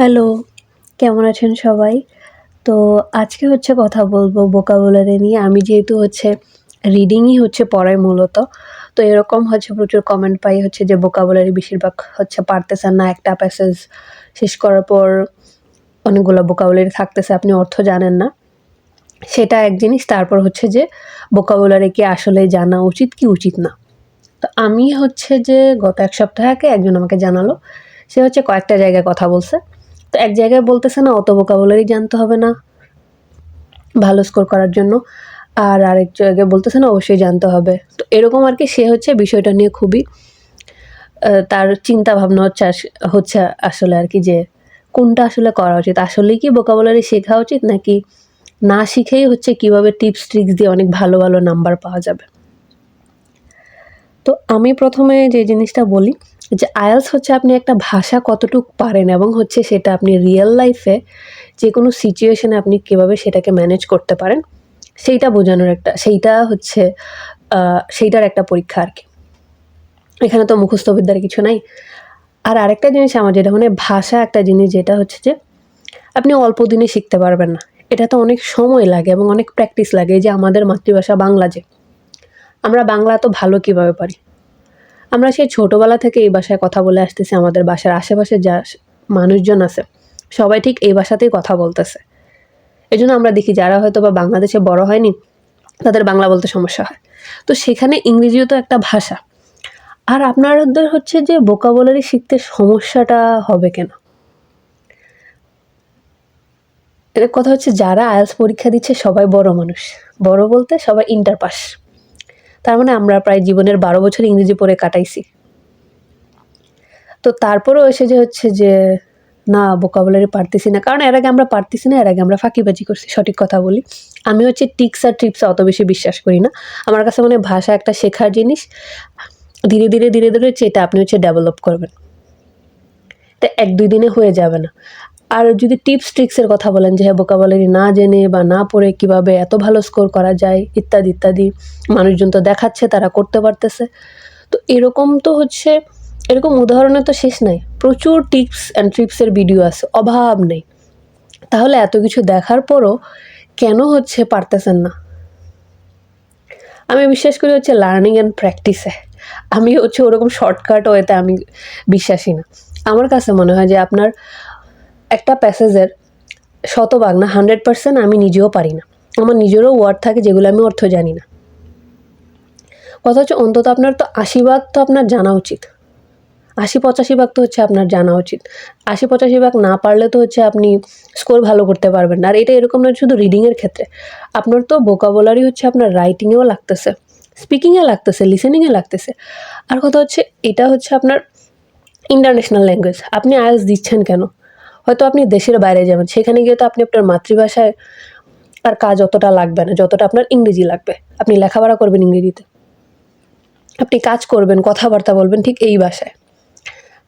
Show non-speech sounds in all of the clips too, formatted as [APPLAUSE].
Hello, কেমন আছেন সবাই? তো আজকে হচ্ছে কথা বলব ভোকাবুলারি নিয়ে। আমি যেহেতু হচ্ছে রিডিংই হচ্ছে পড়াই মূলত, তো এরকম হচ্ছে প্রচুর কমেন্ট পাই হচ্ছে যে ভোকাবুলারি বেশিরভাগ হচ্ছে পারতেছেন না। একটা প্যাসেজ শেষ করার পর অনেকগুলো ভোকাবুলারি থাকতেছে, আপনি অর্থ জানেন না। সেটা এক জিনিস, তারপর হচ্ছে যে ভোকাবুলারি কি আসলে জানা উচিত কি উচিত না। তো আমি হচ্ছে যে গত এক সপ্তাহ আগে একজন আমাকে জানালো, সে হচ্ছে কয়েকটা জায়গায় কথা বলছে। তো এক জায়গায় বলতেছে না, অত ভোকাবুলারি জানতে হবে না, ভালো স্কোর করার জন্য। আর আরেক জায়গায় বলতেছে না, অবশ্যই জানতে হবে। তো এরকম আর কি সে হচ্ছে বিষয়টা নিয়ে খুবই তার চিন্তা ভাবনা হচ্ছে হচ্ছে আসলে আর কি যে কোনটা আসলে করা উচিত। আসলেই কি ভোকাবুলারি শেখা উচিত, নাকি না শিখেই হচ্ছে কীভাবে টিপস ট্রিক্স দিয়ে অনেক ভালো ভালো নাম্বার পাওয়া যাবে? তো আমি প্রথমে যে জিনিসটা বলি যে আয়ালস হচ্ছে আপনি একটা ভাষা কতটুক পারেন এবং হচ্ছে সেটা আপনি রিয়েল লাইফে যে কোনো সিচুয়েশনে আপনি কীভাবে সেটাকে ম্যানেজ করতে পারেন, সেইটা বোঝানোর একটা, সেইটা হচ্ছে সেইটার একটা পরীক্ষা আর কি। এখানে তো মুখস্থ বিদ্যার কিছু নাই। আর আরেকটা জিনিস আমার যেটা মানে ভাষা একটা জিনিস যেটা হচ্ছে যে আপনি অল্প দিনে শিখতে পারবেন না। এটা তো অনেক সময় লাগে এবং অনেক প্র্যাকটিস লাগে যে আমাদের মাতৃভাষা বাংলা যে। আমরা বাংলা তো ভালো কীভাবে পারি? আমরা সেই ছোটোবেলা থেকে এই ভাষায় কথা বলে আসতেছি, আমাদের বাসার আশেপাশে যা মানুষজন আছে, সবাই ঠিক এই ভাষাতেই কথা বলতেছে। এই জন্য আমরা দেখি যারা হয়তো বা বাংলাদেশে বড় হয়নি, তাদের বাংলা বলতে সমস্যা হয়। তো সেখানে ইংরেজিও তো একটা ভাষা। আর আপনাদের হচ্ছে যে ভোকাবুলারি শিখতে সমস্যাটা হবে কেন? এর কথা হচ্ছে যারা আইএলস পরীক্ষা দিচ্ছে সবাই বড় মানুষ। বড় বলতে সবাই ইন্টার পাস তার মানে আমরা প্রায় জীবনের বারো বছর ইংরেজি পড়ে কাটাইছি। তো তারপরেও এসে যে হচ্ছে যে, না ভোকাবুলারি পারতেছি না। কারণ এর আগে আমরা পারতেছি না, এর আগে আমরা ফাঁকিবাজি করছি, সঠিক কথা বলি। আমি হচ্ছে টিক্স আর ট্রিপস অত বেশি বিশ্বাস করি না। আমার কাছে মনে ভাষা একটা শেখার জিনিস। ধীরে ধীরে ধীরে ধীরে হচ্ছে এটা আপনি হচ্ছে ডেভেলপ করবেন। এটা এক দুই দিনে হয়ে যাবে না। আর যদি টিপস ট্রিক্সের কথা বলেন যে হ্যাঁ ভোকাবুলারি না জেনে বা না পড়ে কীভাবে এত ভালো স্কোর করা যায়, ইত্যাদি ইত্যাদি, মানুষজন তো দেখাচ্ছে, তারা করতে পারতেছে। তো এরকম তো হচ্ছে, এরকম উদাহরণে তো শেষ নাই। প্রচুর টিপস অ্যান্ড ট্রিপসের ভিডিও আছে, অভাব নেই। তাহলে এত কিছু দেখার পরও কেন হচ্ছে পারতেছেন না? আমি বিশ্বাস করি হচ্ছে লার্নিং অ্যান্ড প্র্যাকটিসে আমি হচ্ছে ওরকম শর্টকাট ওয়েতে আমি বিশ্বাসী না। আমার কাছে মনে হয় যে আপনার একটা প্যাসেজের শতভাগ না হান্ড্রেড পার্সেন্ট আমি নিজেও পারি না। আমার নিজেরও ওয়ার্ড থাকে যেগুলো আমি অর্থ জানি না। কথা হচ্ছে, অন্তত আপনার তো আশি ভাগ তো আপনার জানা উচিত। আশি পঁচাশি ভাগ তো হচ্ছে আপনার জানা উচিত। আশি পঁচাশি ভাগ না পারলে তো হচ্ছে আপনি স্কোর ভালো করতে পারবেন না। আর এটা এরকম নয় শুধু রিডিংয়ের ক্ষেত্রে। আপনার তো ভোকাবুলারি হচ্ছে আপনার রাইটিংয়েও লাগতেছে স্পিকিংয়ে লাগতেছে লিসেনিংয়ে লাগতেছে। আর কথা হচ্ছে, এটা হচ্ছে আপনার ইন্টারন্যাশনাল ল্যাঙ্গুয়েজ আপনি আইএলস দিচ্ছেন কেন? হয়তো আপনি দেশের বাইরে যাবেন, সেখানে গিয়ে তো আপনি আপনার মাতৃভাষায় আর কাজ অতটা লাগবে না, যতটা আপনার ইংরেজি লাগবে। আপনি লেখাপড়া করবেন ইংরেজিতে। আপনি কাজ করবেন, কথাবার্তা বলবেন ঠিক এই ভাষায়।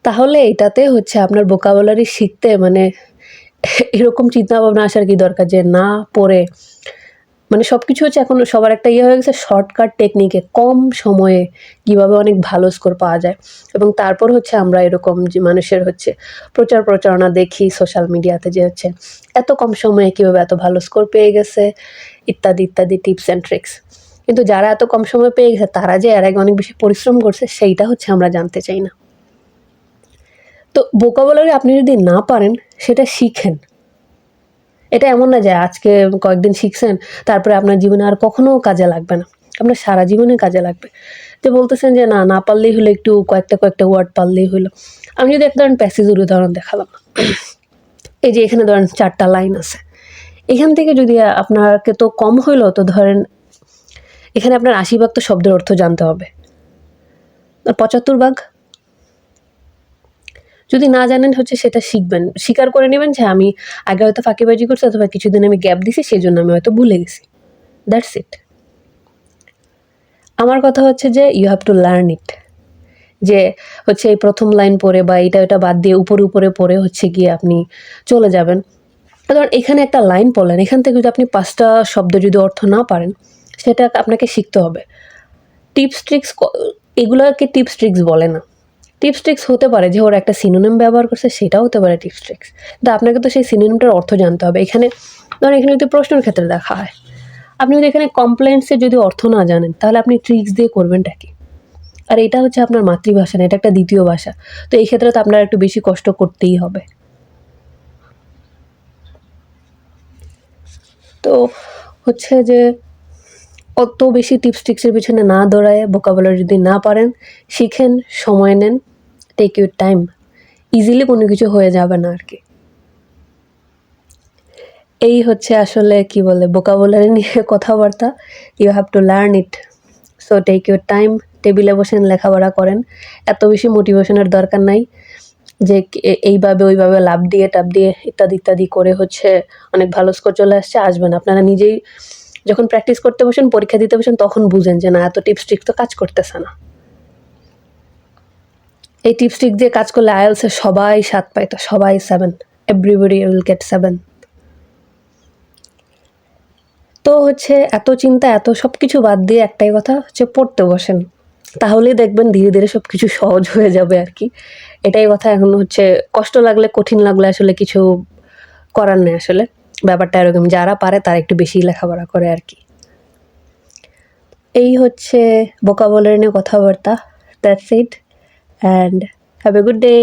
তাহলে এটাতে হচ্ছে আপনার ভোকাবুলারি শিখতে মানে এরকম চিন্তা ভাবনা আসার কি দরকার যে না পড়ে মানে সব কিছু হচ্ছে এখন সবার একটা ইয়ে হয়ে গেছে শর্টকাট টেকনিকে কম সময়ে কীভাবে অনেক ভালো স্কোর পাওয়া যায়। এবং তারপর হচ্ছে আমরা এরকম যে মানুষের হচ্ছে প্রচার প্রচারণা দেখি সোশ্যাল মিডিয়াতে যে হচ্ছে এত কম সময়ে কীভাবে এত ভালো স্কোর পেয়ে গেছে, ইত্যাদি ইত্যাদি টিপস অ্যান্ড ট্রিক্স কিন্তু যারা এত কম সময় পেয়ে গেছে, তারা যে এর আগে অনেক বেশি পরিশ্রম করছে, সেইটা হচ্ছে আমরা জানতে চাই না। তো ভোকাবুলারি আপনি যদি না পারেন, সেটা শিখেন। এটা এমন না যে আজকে কয়েকদিন শিখছেন, তারপরে আপনার জীবনে আর কখনো কাজে লাগবে না। আপনার সারা জীবনে কাজে লাগবে। যে বলতেছেন যে না না পারলেই হলো একটু কয়েকটা কয়েকটা ওয়ার্ড পারলেই হলো। আমি যদি এক ধরেন প্যাসেজের উদাহরণ দেখালাম। এই যে এখানে ধরেন চারটা লাইন আছে। এখান থেকে যদি আপনাকে তো কম হইল, তো ধরেন এখানে আপনার আশি ভাগ তো শব্দের অর্থ জানতে হবে। পঁচাত্তর ভাগ যদি না জানেন হচ্ছে সেটা শিখবেন। স্বীকার করে নেবেন যে আমি আগে হয়তো ফাঁকিবাজি করছি অথবা কিছুদিন আমি গ্যাপ দিছি সেই জন্য আমি হয়তো ভুলে গেছি। দ্যাটস ইট আমার কথা হচ্ছে যে you have to learn it যে হচ্ছে এই প্রথম লাইন পড়ে বা এটা এটা বাদ দিয়ে উপরে উপরে পড়ে হচ্ছে গিয়ে আপনি চলে যাবেন। ধরুন এখানে একটা লাইন পড়লেন, এখান থেকে যদি আপনি পাঁচটা শব্দ যদি অর্থ না পারেন, সেটা আপনাকে শিখতে হবে। টিপস ট্রিক্স এগুলোকে টিপস ট্রিক্স বলে না। টিপস ট্রিক্স হতে পারে যে ওরা একটা সিনোনিম ব্যবহার করছে, সেটাও হতে পারে টিপস ট্রিক্স। কিন্তু আপনাকে তো সেই সিনোনিমটার অর্থ জানতে হবে। এখানে ধরেন এখানে যদি প্রশ্নের ক্ষেত্রে দেখা হয়, আপনি যদি এখানে কমপ্লেন্টসের যদি অর্থ না জানেন, তাহলে আপনি ট্রিক্স দিয়ে করবেনটা কি? আর এটা হচ্ছে আপনার মাতৃভাষা না, এটা একটা দ্বিতীয় ভাষা। তো এই ক্ষেত্রে তো আপনার একটু বেশি কষ্ট করতেই হবে। তো হচ্ছে যে অত বেশি টিপস টিক্সের পিছনে না দৌড়ায় বোকাবলার যদি না পারেন, শিখেন, সময় নেন টেক ইউর টাইম ইজিলি কোনো কিছু হয়ে যাবে না আর কি এই হচ্ছে আসলে কি বলে বোকাবলারি নিয়ে [LAUGHS] কথাবার্তা। You have to learn it so take your time টেবিলে বসেন লেখাপড়া করেন। এত বেশি মোটিভেশনের দরকার নাই যে এইভাবে ওইভাবে লাভ দিয়ে টাপ দিয়ে ইত্যাদি ইত্যাদি করে হচ্ছে অনেক ভালো স্কোর চলে আসছে, আসবেন। আপনারা নিজেই যখন প্র্যাকটিস করতে বসেন, পরীক্ষা দিতে বসেন, তখন বুঝেন যে না, এত টিপস ট্রিক তো কাজ করতেছে না। এই টিপস ট্রিক দিয়ে কাজ করলে আইএলসে সবাই সাত পায় পাইতো সবাই seven everybody will get seven তো হচ্ছে এত চিন্তা, এত সব কিছু বাদ দিয়ে একটাই কথা হচ্ছে পড়তে বসেন। তাহলেই দেখবেন ধীরে ধীরে সব কিছু সহজ হয়ে যাবে আর কি। এটাই কথা এখন হচ্ছে কষ্ট লাগলে, কঠিন লাগলে আসলে কিছু করার নেই আসলে। ব্যাপারটা এরকম, যারা পারে তারা একটু বেশি লেখাপড়া করে আর কি। এই হচ্ছে বোকাবলার নিয়ে কথাবার্তা that's it and have a good day